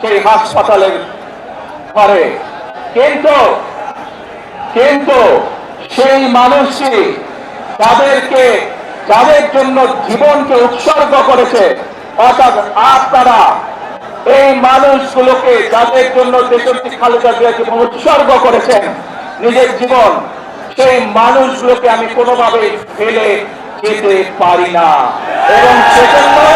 সেই হাসপাতালের ঘরে। কিন্তু কিন্তু সেই মানুষটি তাদেরকে যাদের জন্য জীবনকে উৎসর্গ করেছে। অর্থাৎ আপনারা এই মানুষগুলোকে যাদের জন্য দেশটি খালেদা জিয়া জীবন উৎসর্গ করেছেন, নিজের জীবন, সেই মানুষগুলোকে আমি কোনোভাবে ফেলে যেতে পারি না। এবং সেজন্যই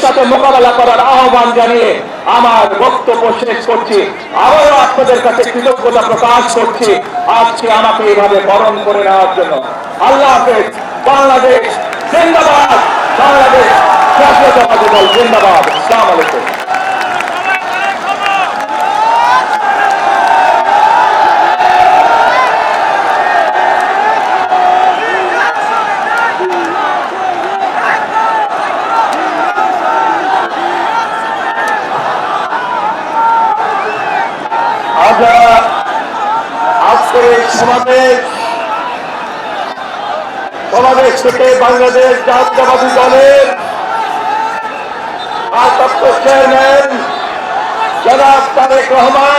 সাথে মোকাবেলা করার আহ্বান জানিয়ে আমার বক্তব্য শেষ করছি। আবারও আপনাদের কাছে কৃতজ্ঞতা প্রকাশ করছি। আজকে আমাকে এইভাবে বরণ করে নেওয়ার জন্য। আল্লাহ হাফেজ, বাংলাদেশ, জিন্দাবাদ, বাংলাদেশ জাতীয়তাবাদী দল জিন্দাবাদ ইসলাম আলাইকুম আজ আজকের এই সমাবেশ সমাবেশ থেকে বাংলাদেশ জাতীয়তাবাদী দলের ভারপ্রাপ্ত চেয়ারম্যান জনাব তারেক রহমান।